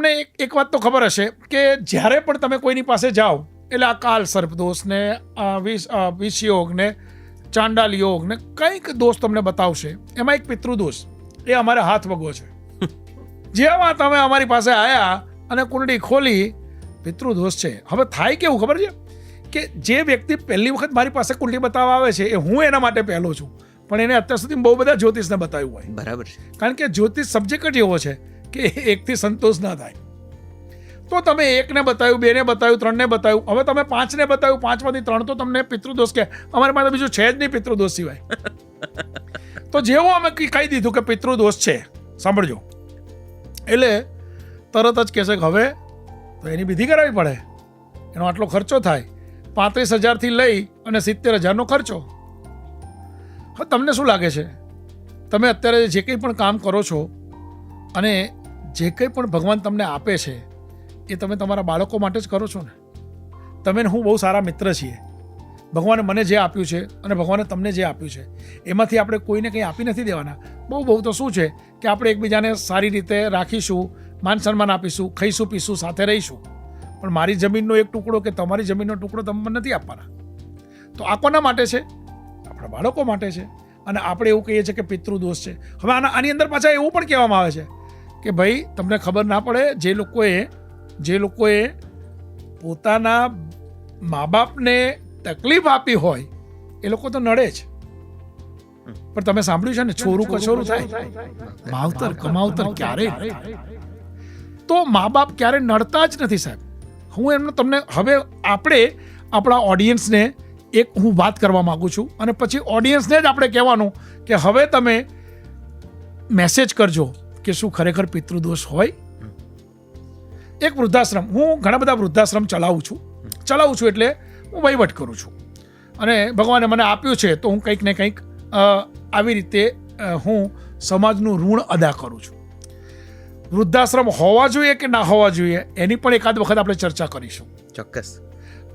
તમને એક એક વાત તો ખબર હશે કે જ્યારે પણ તમે કોઈની પાસે જાઓ એટલે આ કાલ સર્પદોષને વિષ આ વિષ યોગ ને ચાંડાલ યોગ ને કંઈક દોષ તમને બતાવશે. એમાં એક પિતૃદોષ એ અમારે હાથ વગો છે. જેવા તમે અમારી પાસે આવ્યા અને કુંડળી ખોલી પિતૃદોષ છે. હવે થાય કેવું ખબર છે? કે જે વ્યક્તિ પહેલી વખત મારી પાસે કુંડળી બતાવવા આવે છે એ હું એના માટે પહેલો છું. પણ એને અત્યાર સુધી બહુ બધા જ્યોતિષને બતાવ્યું હોય. બરાબર છે. કારણ કે જ્યોતિષ સબ્જેક્ટ જ એવો છે કે એકથી સંતોષ ના થાય. તો તમે એકને બતાવ્યું, બેને બતાવ્યું, ત્રણને બતાવ્યું. હવે તમે પાંચને બતાવ્યું, પાંચમાંથી ત્રણ તો તમને પિતૃદોષ કે અમારી પાસે બીજું છે જ નહીં પિતૃદોષ સિવાય. તો જેવું અમે કહી દીધું કે પિતૃદોષ છે, સાંભળજો. એટલે તરત જ કહેશે કે હવે તો એની વિધિ કરાવવી પડે. એનો આટલો ખર્ચો થાય. પાંત્રીસ હજારથી લઈ અને સિત્તેર હજારનો ખર્ચો. હવે તમને શું લાગે છે? તમે અત્યારે જે કંઈ પણ કામ કરો છો અને જે કંઈ પણ ભગવાન તમને આપે છે, એ તમે તમારા બાળકો માટે જ કરો છો ને. તમે હું બહુ સારા મિત્ર છીએ. ભગવાને મને જે આપ્યું છે અને ભગવાને તમને જે આપ્યું છે, એમાંથી આપણે કોઈને કંઈ આપી નથી દેવાના. બહુ બહુ તો શું છે કે આપણે એકબીજાને સારી રીતે રાખીશું, માન સન્માન આપીશું, ખાઈશું, પીશું, સાથે રહીશું. પણ મારી જમીનનો એક ટુકડો કે તમારી જમીનનો ટુકડો તમે નથી આપવાના. તો આ કોના માટે છે? આપણા બાળકો માટે છે. અને આપણે એવું કહીએ છીએ કે પિતૃદોષ છે. હવે આના, આની અંદર પાછા એવું પણ કહેવામાં આવે છે કે ભાઈ તમને ખબર ના પડે જે લોકોએ જે લોકોએ પોતાના મા બાપને તકલીફ આપી હોય એ લોકો તો નડે જ. પણ તમે સાંભળ્યું છે ને છોરું કછોરું થાય. માવતર કમાવતર ક્યારેય તો મા બાપ ક્યારે નડતા જ નથી સાહેબ. હું એમને તમને હવે આપણે આપણા ઓડિયન્સને એક હું વાત કરવા માંગુ છું અને પછી ઓડિયન્સને જ આપણે કહેવાનું કે હવે તમે મેસેજ કરજો. કે શું ખરેખર પિતૃદોષ હોય? એક વૃદ્ધાશ્રમ હું ઘણા બધા વૃદ્ધાશ્રમ ચલાવું છું. ચલાવું છું એટલે હું વહીવટ કરું છું. અને ભગવાને મને આપ્યું છે તો હું કંઈક ને કંઈક આવી રીતે હું સમાજનું ઋણ અદા કરું છું. વૃદ્ધાશ્રમ હોવા જોઈએ કે ના હોવા જોઈએ એની પણ એકાદ વખત આપણે ચર્ચા કરીશું. ચોક્કસ.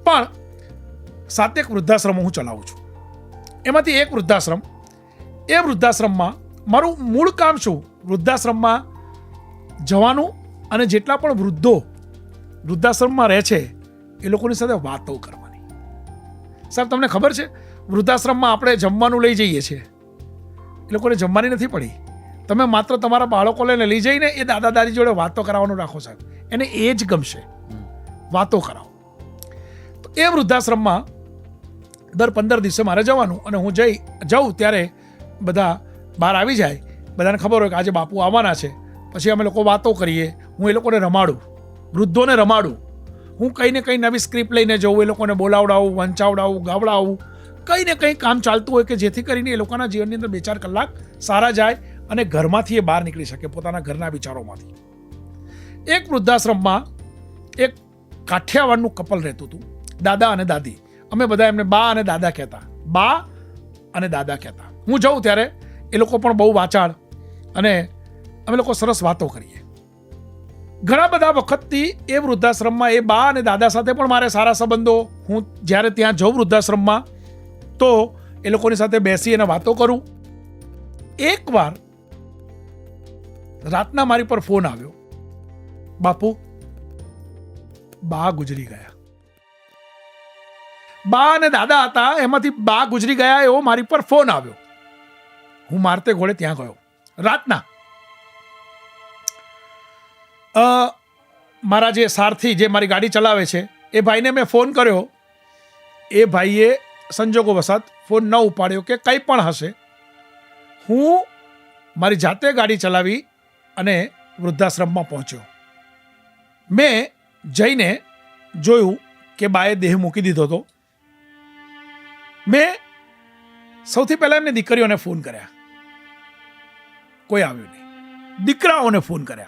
પણ સાતેક વૃદ્ધાશ્રમો હું ચલાવું છું. એમાંથી એક વૃદ્ધાશ્રમ એ વૃદ્ધાશ્રમમાં મારું મૂળ કામ શું? વૃદ્ધાશ્રમમાં જવાનું અને જેટલા પણ વૃદ્ધો વૃદ્ધાશ્રમમાં રહે છે, એ લોકોની સાથે વાતો કરવાની. સાહેબ, તમને ખબર છે, વૃદ્ધાશ્રમમાં આપણે જમવાનું લઈ જઈએ છીએ. એ લોકોને જમવાની નથી પડી. તમે માત્ર તમારા બાળકો લઈને લઈ જઈને એ દાદા દાદી જોડે વાતો કરાવવાનું રાખો સાહેબ. એને એ જ ગમશે. વાતો કરાવો. તો એ વૃદ્ધાશ્રમમાં દર પંદર દિવસે મારે જવાનું અને હું જઈ, જાઉં ત્યારે બધા બહાર આવી જાય, બધાને ખબર હોય કે આજે બાપુ આવવાના છે. પછી અમે લોકો વાતો કરીએ, હું એ લોકોને રમાડું, વૃદ્ધોને રમાડું. હું કંઈ ને કંઈ નવી સ્ક્રિપ્ટ લઈને જઉં, એ લોકોને બોલાવડાવું, વંચાવડાવું, ગાવડાવું. કંઈ ને કંઈ કામ ચાલતું હોય કે જેથી કરીને એ લોકોના જીવનની અંદર બે ચાર કલાક સારા જાય અને ઘરમાંથી એ બહાર નીકળી શકે, પોતાના ઘરના વિચારોમાંથી. એક વૃદ્ધાશ્રમમાં એક કાઠિયાવાડનું કપલ રહેતું હતું, દાદા અને દાદી. અમે બધા એમને બા અને દાદા કહેતા, બા અને દાદા કહેતા. હું જાઉં ત્યારે એ લોકો પણ બહુ વાચાળ અને અમે લોકો સરસ વાતો કરીએ. ઘણા બધા વખતથી એ વૃદ્ધાશ્રમમાં એ બા અને દાદા સાથે પણ મારે સારા સંબંધો. હું જ્યારે ત્યાં જઉં વૃદ્ધાશ્રમમાં, તો એ લોકોની સાથે બેસી અને વાતો કરું. એકવાર રાતના મારી પર ફોન આવ્યો. બાપુ, બા ગુજરી ગયા. બા અને દાદા હતા, એમાંથી બા ગુજરી ગયા એવો મારી પર ફોન આવ્યો. હું મારતે ઘોડે ત્યાં ગયો. રાતના. મારા જે સારથી જે મારી ગાડી ચલાવે છે, એ ભાઈને મેં ફોન કર્યો. એ ભાઈએ સંજોગો વસાત ફોન ન ઉપાડ્યો કે કંઈ પણ હશે. હું મારી જાતે ગાડી ચલાવી અને વૃદ્ધાશ્રમમાં પહોંચ્યો. મેં જઈને જોયું કે બાએ દેહ મૂકી દીધો હતો. મેં સૌથી પહેલાં એમને દીકરીઓને ફોન કર્યા. કોઈ આવ્યું નહીં. દીકરાઓને ફોન કર્યા.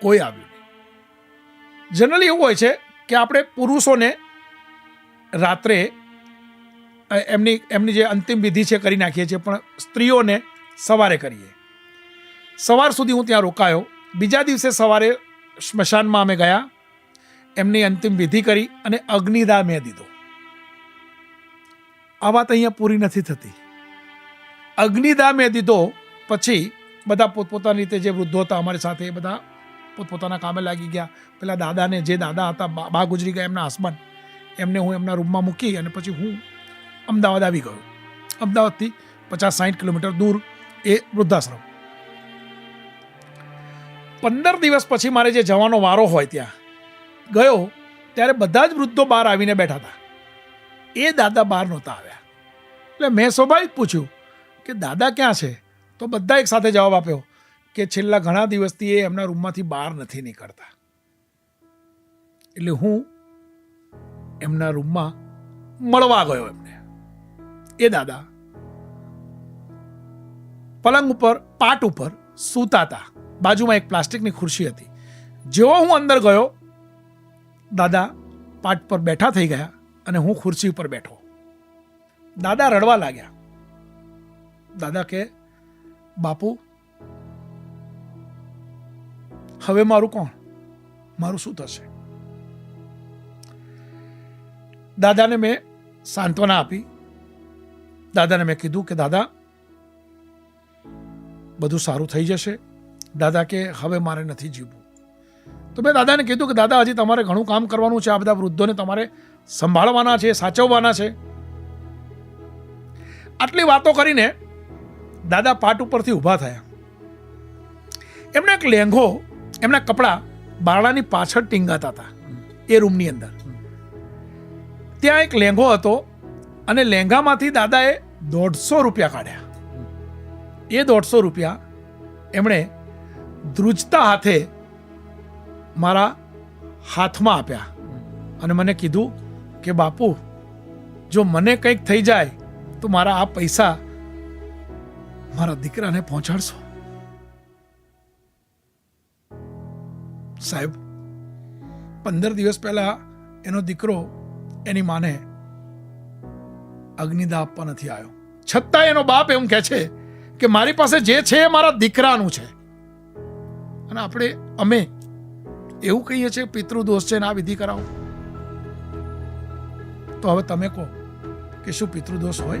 કોઈ આવ્યું નહીં. જનરલી એવું હોય છે કે આપણે પુરુષોને રાત્રે એમની એમની જે અંતિમ વિધિ છે કરી નાખીએ છીએ, પણ સ્ત્રીઓને સવારે કરીએ. સવાર સુધી હું ત્યાં રોકાયો. બીજા દિવસે સવારે સ્મશાનમાં અમે ગયા. એમની અંતિમ વિધિ કરી અને અગ્નિદા મેં દીધો. આ વાત અહીંયા પૂરી નથી થતી. અગ્નિદા મેં દીધો પછી બધા પોતપોતાની રીતે જે વૃદ્ધો હતા અમારી સાથે, એ બધા પોતપોતાના કામે લાગી ગયા. પેલા દાદાને, જે દાદા હતા, બા ગુજરી ગયા એમના હસબન્ડ એમને હું એમના રૂમમાં મૂકી અને પછી હું અમદાવાદ આવી ગયો. અમદાવાદથી પચાસ સાઠ કિલોમીટર દૂર એ વૃદ્ધાશ્રમ. પંદર દિવસ પછી મારે જે જવાનો વારો હોય ત્યાં ગયો, ત્યારે બધા જ વૃદ્ધો બહાર આવીને બેઠા હતા. એ દાદા બહાર નહોતા આવ્યા. એટલે મેં સ્વાભાવિક પૂછ્યું કે, દાદા ક્યાં છે? તો બધા એક સાથે જવાબ આપ્યો કે છેલ્લા ઘણા દિવસથી એ એમના રૂમમાંથી બહાર નથી નીકળતા. એટલે હું એમના રૂમમાં મળવા ગયો એમને. એ દાદા પલંગ ઉપર, પાટ ઉપર સૂતા હતા. બાજુમાં એક પ્લાસ્ટિકની ખુરશી હતી. જેવો હું અંદર ગયો, દાદા પાટ પર બેઠા થઈ ગયા અને હું ખુરશી ઉપર બેઠો. દાદા રડવા લાગ્યા. દાદા કે બાપુ, હવે મારું કોણ? મારું શું થશે? દાદાને મેં સાંત્વના આપી. દાદાને મેં કીધું કે, દાદા, બધું સારું થઈ જશે. દાદા કે, હવે મારે નથી જીવવું. તો મેં દાદાને કીધું કે, દાદા, હજી તમારે ઘણું કામ કરવાનું છે. આ બધા વૃદ્ધોને તમારે સંભાળવાના છે, સાચવવાના છે. આટલી વાતો કરીને દાદા પાટ ઉપરથી ઊભા થયા. એમણે એક લેંઘો, એમના કપડાં બારણાની પાછળ ટીંગાતા હતા, એ રૂમની અંદર. ત્યાં એક લેંઘો હતો અને લેંઘામાંથી દાદાએ દોઢસો રૂપિયા કાઢ્યા. એ દોઢસો રૂપિયા એમણે ધ્રુજતા હાથે મારા હાથમાં આપ્યા અને મને કીધું કે, બાપુ, જો મને કંઈક થઈ જાય, તો મારા આ પૈસા મારા દીકરાને પહોંચાડશો? સાહેબ, પંદર દિવસ પહેલા એનો દીકરો એની માને અગ્નિદા આપવા નથી આવ્યો. છતાં એનો બાપ એમ કહે છે કે મારી પાસે જે છે એ મારા દીકરાનું છે. અને આપણે, અમે એવું કહીએ છીએ, પિતૃદોષ છે ને આ વિધિ કરાવો. તો હવે તમે કહો કે શું પિતૃદોષ હોય?